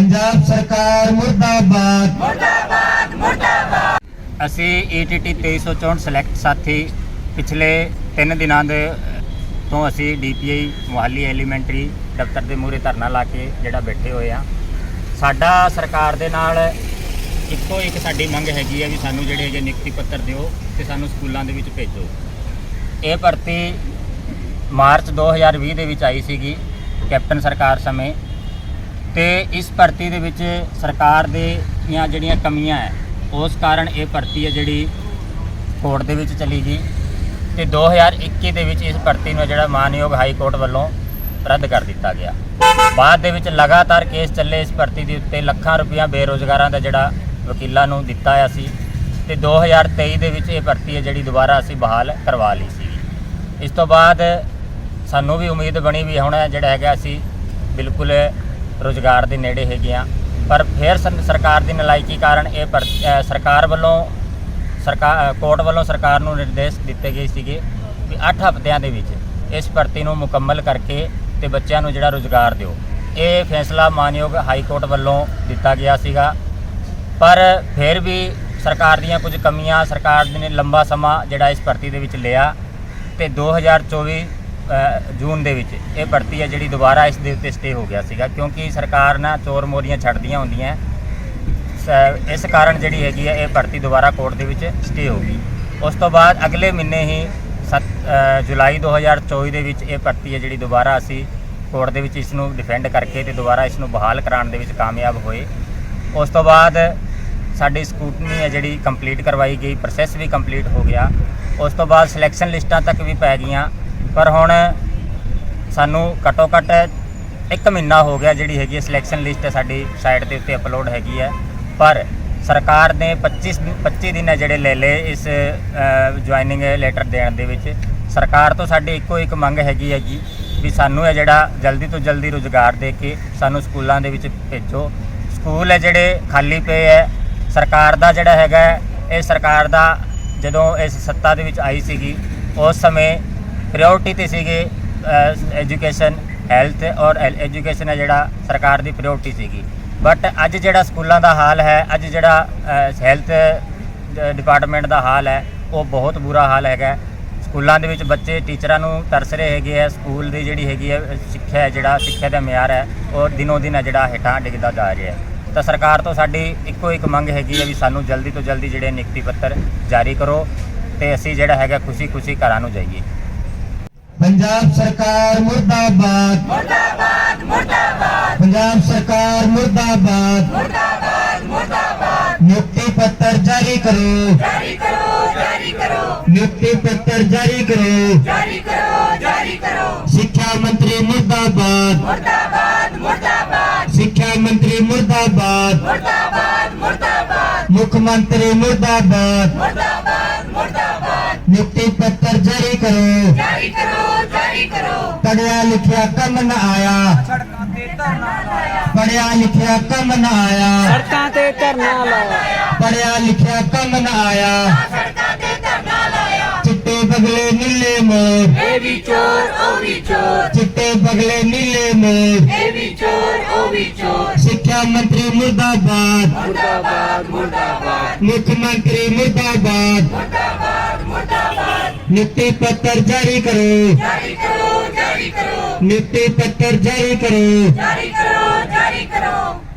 ਪੰਜਾਬ ਸਰਕਾਰ ਮੁਰਦਾਬਾਦ। ਅਸੀਂ E ETT 2364 ਸਿਲੈਕਟ ਸਾਥੀ ਪਿਛਲੇ 3 ਦਿਨਾਂ ਦੇ ਤੋਂ ਅਸੀਂ DPI ਮੁਹੱਲੀ ਐਲੀਮੈਂਟਰੀ ਦਫ਼ਤਰ ਦੇ ਮੂਹਰੇ ਧਰਨਾ ਲਾ ਕੇ ਜਿਹੜਾ ਬੈਠੇ ਹੋਏ ਆ ਸਾਡਾ ਸਰਕਾਰ ਦੇ ਨਾਲ ਇੱਕੋ ਇੱਕ ਸਾਡੀ ਮੰਗ ਹੈਗੀ ਹੈ ਵੀ ਸਾਨੂੰ ਜਿਹੜੇ ਹੈਗੇ ਨਿਯੁਕਤੀ ਪੱਤਰ ਦਿਓ ਤੇ ਸਾਨੂੰ ਸਕੂਲਾਂ ਦੇ ਵਿੱਚ ਭੇਜੋ। ਇਹ ਭਰਤੀ ਮਾਰਚ 2020 ਦੇ ਵਿੱਚ ਆਈ ਸੀਗੀ ਕੈਪਟਨ ਸਰਕਾਰ ਸਮੇਂ। ਤੇ ਇਸ ਭਰਤੀ ਦੇ ਵਿੱਚ ਸਰਕਾਰ ਦੇ ਦੀਆਂ ਜਿਹੜੀਆਂ ਕਮੀਆਂ ਹੈ, ਉਸ ਕਾਰਨ ਇਹ ਭਰਤੀ ਹੈ ਜਿਹੜੀ ਕੋਰਟ ਦੇ ਵਿੱਚ ਚਲੀ ਗਈ ਤੇ 2021 ਦੇ ਵਿੱਚ ਇਸ ਭਰਤੀ ਨੂੰ ਜਿਹੜਾ ਮਾਨਯੋਗ ਹਾਈ ਕੋਰਟ ਵੱਲੋਂ ਰੱਦ ਕਰ ਦਿੱਤਾ ਗਿਆ। ਬਾਅਦ ਦੇ ਵਿੱਚ ਲਗਾਤਾਰ ਕੇਸ ਚੱਲੇ ਇਸ ਭਰਤੀ ਦੇ ਉੱਤੇ ਲੱਖਾਂ ਰੁਪਇਆ ਬੇਰੋਜ਼ਗਾਰਾਂ ਦਾ ਜਿਹੜਾ ਵਕੀਲਾਂ ਨੂੰ ਦਿੱਤਾ ਆ ਸੀ ਤੇ 2023 ਦੇ ਵਿੱਚ ਇਹ ਭਰਤੀ ਹੈ ਜਿਹੜੀ ਦੁਬਾਰਾ ਅਸੀਂ ਬਹਾਲ ਕਰਵਾ ਲਈ ਸੀ। ਇਸ ਤੋਂ ਬਾਅਦ ਸਾਨੂੰ ਵੀ ਉਮੀਦ ਬਣੀ ਵੀ ਹੁਣ ਜਿਹੜਾ ਹੈਗਾ ਅਸੀਂ ਬਿਲਕੁਲ ਰੋਜ਼ਗਾਰ ਦੇ ਨੇੜੇ ਹੈਗੇ ਆ। ਪਰ ਫਿਰ ਸਰ- ਸਰਕਾਰ ਦੀ ਨਲਾਇਕੀ ਕਾਰਨ ਇਹ ਭਰ- ਸਰਕਾਰ ਵੱਲੋਂ ਸਰਕਾਰ ਕੋਰਟ ਵੱਲੋਂ ਸਰਕਾਰ ਨੂੰ ਨਿਰਦੇਸ਼ ਦਿੱਤੇ ਗਏ ਸੀਗੇ ਵੀ 8 ਹਫ਼ਤਿਆਂ ਦੇ ਵਿੱਚ ਇਸ ਭਰਤੀ ਨੂੰ ਮੁਕੰਮਲ ਕਰਕੇ ਤੇ ਬੱਚਿਆਂ ਨੂੰ ਜਿਹੜਾ ਰੋਜ਼ਗਾਰ ਦਿਓ। ਇਹ ਫੈਸਲਾ ਮਾਨਯੋਗ ਹਾਈ ਕੋਰਟ ਵੱਲੋਂ ਦਿੱਤਾ ਗਿਆ ਸੀਗਾ। ਪਰ ਫਿਰ ਵੀ ਸਰਕਾਰ ਦੀਆਂ ਕੁਝ ਕਮੀਆਂ ਸਰਕਾਰ ਨੇ ਲੰਬਾ ਸਮਾਂ ਜਿਹੜਾ ਇਸ ਭਰਤੀ ਦੇ ਵਿੱਚ ਲਿਆ ਤੇ 2024 ਅ, ਜੂਨ ਦੇ ਵਿੱਚ। ਇਹ ਭਰਤੀ ਹੈ ਜਿਹੜੀ ਦੁਬਾਰਾ ਇਸ ਦੇ ਉੱਤੇ ਸਟੇ ਹੋ ਗਿਆ ਸੀਗਾ, ਕਿਉਂਕਿ ਸਰਕਾਰ ਨਾ ਚੋਰ ਮੋਰੀਆਂ ਛੱਡਦੀਆਂ ਹੁੰਦੀਆਂ। ਸ- ਇਸ ਕਾਰਨ ਜਿਹੜੀ ਹੈਗੀ ਹੈ, ਇਹ ਭਰਤੀ ਦੁਬਾਰਾ ਕੋਰਟ ਦੇ ਵਿੱਚ ਸਟੇ ਹੋ ਗਈ। ਉਸ ਤੋਂ ਬਾਅਦ ਅਗਲੇ ਮਹੀਨੇ ਹੀ 7 ਜੁਲਾਈ 2024 ਦੇ ਵਿੱਚ ਇਹ ਭਰਤੀ ਹੈ ਜਿਹੜੀ ਦੁਬਾਰਾ ਅਸੀਂ ਕੋਰਟ ਦੇ ਵਿੱਚ ਇਸ ਨੂੰ ਡਿਫੈਂਡ ਕਰਕੇ ਤੇ ਦੁਬਾਰਾ ਇਸ ਨੂੰ ਬਹਾਲ ਕਰਾਉਣ ਦੇ ਵਿੱਚ ਕਾਮਯਾਬ ਹੋਏ। ਉਸ ਤੋਂ ਬਾਅਦ ਸਾਡੀ ਸਕੂਟਨੀ ਹੈ ਜਿਹੜੀ ਕੰਪਲੀਟ ਕਰਵਾਈ ਗਈ ਪ੍ਰੋਸੈਸ ਵੀ ਕੰਪਲੀਟ ਹੋ ਗਿਆ। ਉਸ ਤੋਂ ਬਾਅਦ ਸਿਲੈਕਸ਼ਨ ਲਿਸਟਾਂ ਤੱਕ ਵੀ ਪੈ ਗਈਆਂ। ਪਰ ਹੁਣ ਸਾਨੂੰ ਘੱਟੋ ਘੱਟ ਇੱਕ ਮਹੀਨਾ ਹੋ ਗਿਆ ਜਿਹੜੀ ਹੈਗੀ ਸਿਲੈਕਸ਼ਨ ਲਿਸਟ ਸਾਡੀ ਸਾਈਟ ਦੇ ਉੱਤੇ ਅਪਲੋਡ ਹੈਗੀ ਹੈ। ਪਰ ਸਰਕਾਰ ਨੇ 25 ਦਿਨ- 25 ਦਿਨ ਹੈ ਜਿਹੜੇ ਲੈ ਲਏ ਇਸ ਜੁਆਇਨਿੰਗ ਲੈਟਰ ਦੇਣ ਦੇ ਵਿੱਚ। ਸਰਕਾਰ ਤੋਂ ਸਾਡੀ ਇੱਕੋ ਇੱਕ ਮੰਗ ਹੈਗੀ ਹੈਗੀ ਵੀ ਸਾਨੂੰ ਇਹ ਜਿਹੜਾ ਜਲਦੀ ਤੋਂ ਜਲਦੀ ਰੁਜ਼ਗਾਰ ਦੇ ਕੇ ਸਾਨੂੰ ਸਕੂਲਾਂ ਦੇ ਵਿੱਚ ਭੇਜੋ। ਸਕੂਲ ਹੈ ਜਿਹੜੇ ਖਾਲੀ ਪਏ ਹੈ। ਸਰਕਾਰ ਦਾ ਜਿਹੜਾ ਹੈਗਾ ਇਹ ਸਰਕਾਰ ਦਾ ਜਦੋਂ ਇਸ ਸੱਤਾ ਦੇ ਵਿੱਚ ਆਈ ਸੀਗੀ, ਉਸ ਸਮੇਂ ਪ੍ਰਾਇੋਰਟੀ ਤੇ ਸੀਗੇ ਐਜੂਕੇਸ਼ਨ ਹੈਲਥ ਔਰ ਐਜੂਕੇਸ਼ਨ ਹੈ ਜਿਹੜਾ ਸਰਕਾਰ ਦੀ ਪ੍ਰਾਇੋਰਟੀ ਸੀਗੀ। ਬਟ ਅੱਜ ਜਿਹੜਾ ਸਕੂਲਾਂ ਦਾ ਹਾਲ ਹੈ, ਅੱਜ ਜਿਹੜਾ ਹੈਲਥ ਡਿਪਾਰਟਮੈਂਟ ਦਾ ਹਾਲ ਹੈ, ਉਹ ਬਹੁਤ ਬੁਰਾ ਹਾਲ ਹੈਗਾ ਸਕੂਲਾਂ ਦੇ ਵਿੱਚ ਬੱਚੇ, ਟੀਚਰਾਂ ਨੂੰ ਤਰਸ ਰਹੇ ਹੈਗੇ ਆ ਸਕੂਲ ਦੀ ਜਿਹੜੀ ਹੈਗੀ ਹੈ, ਸਿੱਖਿਆ ਜਿਹੜਾ, ਸਿੱਖਿਆ ਦਾ ਮਿਆਰ ਹੈ, ਉਹ ਦਿਨੋ ਦਿਨ ਹੈ ਜਿਹੜਾ ਹੇਠਾਂ ਡਿੱਗਦਾ ਜਾ ਰਿਹਾ ਹੈ। ਤਾਂ ਸਰਕਾਰ ਤੋਂ ਸਾਡੀ ਇੱਕੋ ਇੱਕ ਮੰਗ ਹੈਗੀ ਹੈ ਵੀ ਸਾਨੂੰ ਜਲਦੀ ਤੋਂ ਜਲਦੀ ਜਿਹੜੇ ਨਿਯੁਕਤੀ ਪੱਤਰ ਜਾਰੀ ਕਰੋ ਤੇ ਅਸੀਂ ਜਿਹੜਾ ਹੈਗਾ ਖੁਸ਼ੀ-ਖੁਸ਼ੀ ਘਰਾਂ ਨੂੰ ਜਾਈਏ। ਪੰਜਾਬ ਸਰਕਾਰ ਮੁਰਦਾਬਾਦ ਮੁਰਦਾਬਾਦ ਮੁਰਦਾਬਾਦ ਪੰਜਾਬ ਸਰਕਾਰ ਮੁਰਦਾਬਾਦ ਮੁਰਦਾਬਾਦ ਮੁਰਦਾਬਾਦ ਨਿਯੁਕਤੀ ਪੱਤਰ ਜਾਰੀ ਕਰੋ ਜਾਰੀ ਕਰੋ ਜਾਰੀ ਕਰੋ ਨਿਯੁਕਤੀ ਪੱਤਰ ਜਾਰੀ ਕਰੋ ਜਾਰੀ ਕਰੋ ਜਾਰੀ ਕਰੋ ਸਿੱਖਿਆ ਮੰਤਰੀ ਮੁਰਦਾਬਾਦ ਮੁਰਦਾਬਾਦ ਮੁਰਦਾਬਾਦ ਸਿੱਖਿਆ ਮੰਤਰੀ ਮੁਰਦਾਬਾਦ ਮੁਰਦਾਬਾਦ ਮੁਰਦਾਬਾਦ ਮੁੱਖ ਮੰਤਰੀ ਮੁਰਦਾਬਾਦ ਮੁਰਦਾਬਾਦ ਮੁਰਦਾਬਾਦ ਨਿਯੁਕਤੀ ਪੱਤਰ ਜਾਰੀ ਕਰੋ ਜਾਰੀ ਕਰੋ ਜਾਰੀ ਕਰੋ ਪੜਿਆ ਲਿਖਿਆ ਕੰਮ ਨ ਆਇਆ ਸੜਕਾਂ ਤੇ ਧਰਨਾ ਲਾਇਆ ਪੜਿਆ ਲਿਖਿਆ ਕੰਮ ਨ ਆਇਆ ਸੜਕਾਂ ਤੇ ਧਰਨਾ ਲਾਇਆ ਪੜਿਆ ਲਿਖਿਆ ਕੰਮ ਨ ਆਇਆ ਸੜਕਾਂ ਤੇ ਧਰਨਾ ਲਾਇਆ ਚਿੱਟੇ ਬਗਲੇ ਨੀਲੇ ਮੋਰ ਨਿਯੁਕਤੀ ਪੱਤਰ ਜਾਰੀ ਕਰੋ। ਜਾਰੀ ਕਰੋ ਜਾਰੀ ਕਰੋ। ਨਿਯੁਕਤੀ ਪੱਤਰ ਜਾਰੀ ਕਰੋ। ਜਾਰੀ ਕਰੋ ਜਾਰੀ ਕਰੋ।